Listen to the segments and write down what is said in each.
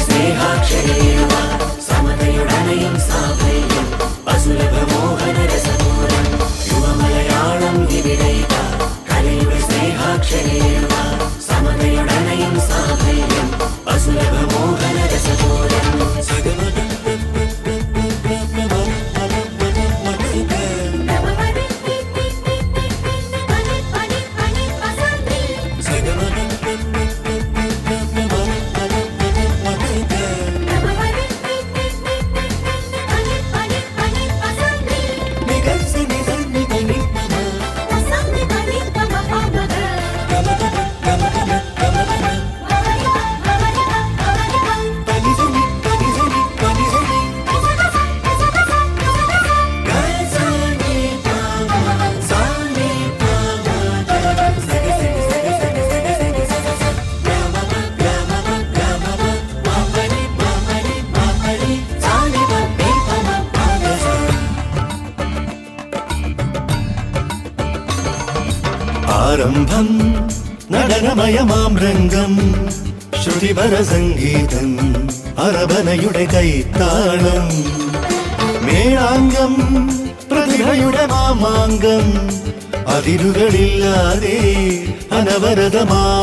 സ്നേഹാക്ഷരേണ സമതയുടനയും സാഫല്യം ആരംഭം നടനമയമാം രംഗം. ശ്രുതിപര സംഗീതം അറബനയുടെ കൈത്താളം. മേളാംഗം പ്രതിഭയുടെ മാമാങ്കം. അതിരുകളില്ലാതെ അനവരതമാഘോഷം.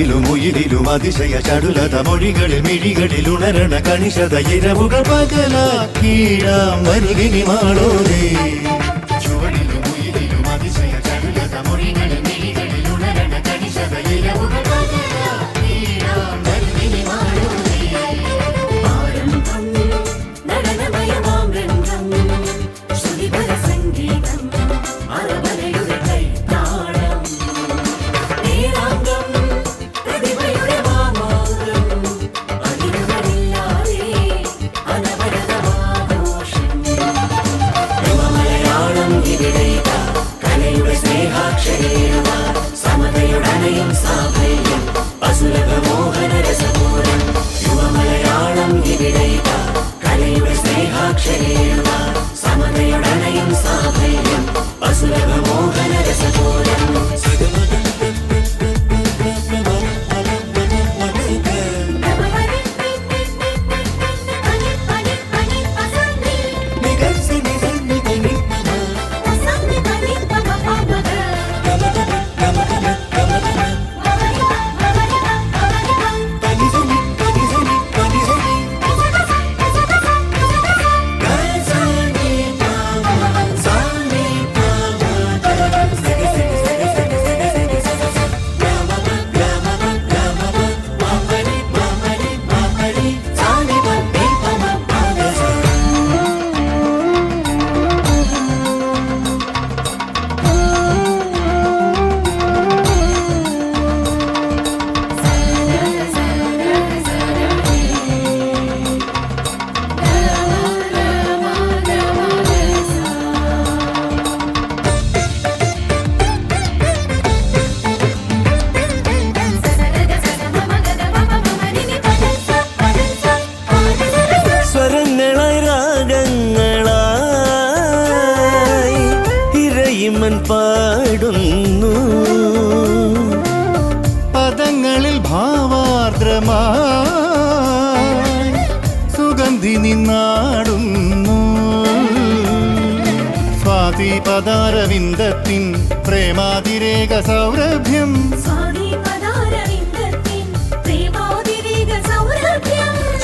ചുവടിലും ഉയിരിലും അതിശയ ചടുലത മൊഴികളിൽ മിഴികളിൽ ഉണരണ കണിശത ഇരവുകൾ പകലാക്കീഴാം മരുകിനി മാളോരേ നിന്നാടുന്നു. സ്വാതി പദാരവിന്ദത്തിൻ പ്രേമാതിരേക സൗരഭ്യം.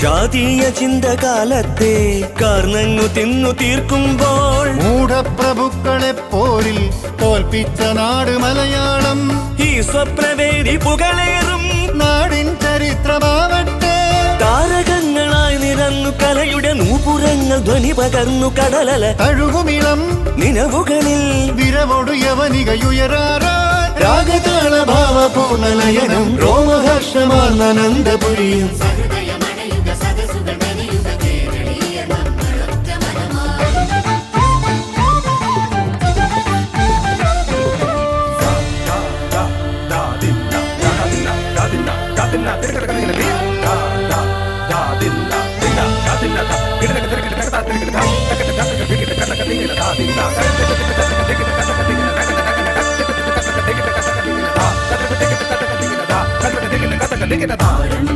ജാതീയ ചിന്തകാലത്തെ കാർന്നങ്ങു തിന്നു തീർക്കുമ്പോൾ മൂഢപ്രഭുക്കളെ പോരിൽ തോൽപ്പിച്ച നാട് മലയാളം. ഈ സ്വപ്നവേദി പുകളേറും. നാടിൻ ചരിത്രമാവട്ടെ. താരകങ്ങളായി നിരന്നു കലയുടെ നൂപുരങ്ങൾ ധ്വനി പകർന്നു കടലല. അഴുകുമിളം നിലവുകളിൽ വിരവോടു യവനികയുയരാറാ രാഗതാള ഭാവപൂർണലയനം രോമഹർഷമാർന്നനന്ദപുരിയും സഹൃദയമണയുക നടനമയമാം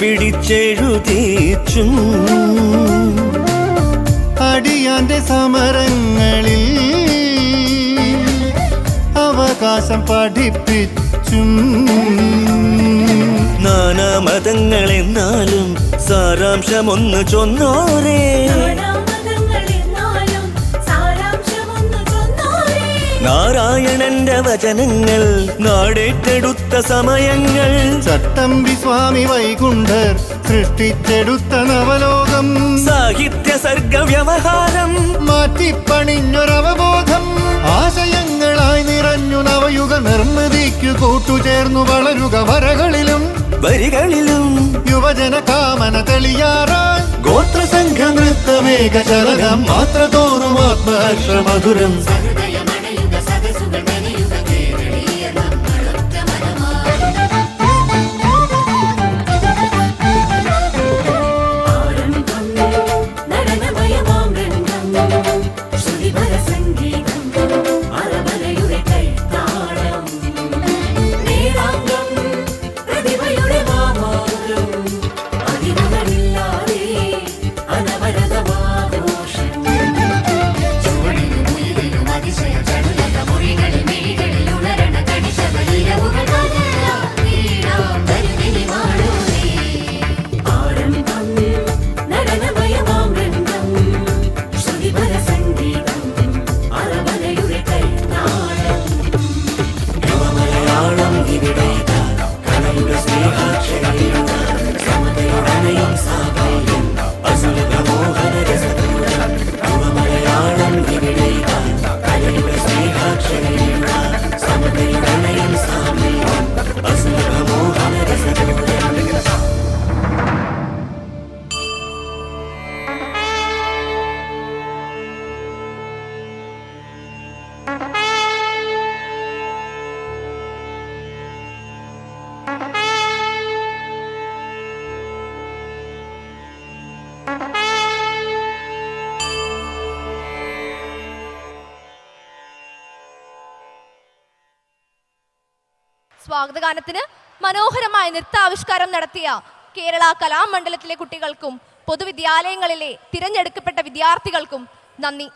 പിടിച്ചെഴുതിച്ചും. അടിയാന്റെ സമരങ്ങളിൽ അവകാശം പഠിപ്പിച്ചും. നാനാമതങ്ങളെന്നാലും സാരാംശമൊന്ന് ചൊന്നോരേ. നാരായണന്റെ വചനങ്ങൾ നാടേറ്റെടുത്ത സമയങ്ങൾ. ചട്ടമ്പി സ്വാമി വൈകുണ്ഠർ സൃഷ്ടിച്ചെടുത്ത നവലോകം. സാഹിത്യ സർഗ വ്യവഹാരം മാറ്റിപ്പണിഞ്ഞൊരവബോധം. ആശയങ്ങളായി നിറഞ്ഞു നവയുഗ നിർമ്മിതിക്കു കൂട്ടുചേർന്നു വളരുക വരകളിലും. വരികളിലും. യുവജന കാമന തെളിയാറാൻ. ഗോത്രസംഘ നൃത്തമേക ചലകം മാത്ര തോറും ആത്മഹർഷ മധുരം. സ്വാഗതഗാനത്തിന് മനോഹരമായ നൃത്താവിഷ്കാരം നടത്തിയ കേരള കലാമണ്ഡലത്തിലെ കുട്ടികൾക്കും പൊതുവിദ്യാലയങ്ങളിലെ തിരഞ്ഞെടുക്കപ്പെട്ട വിദ്യാർത്ഥികൾക്കും നന്ദി.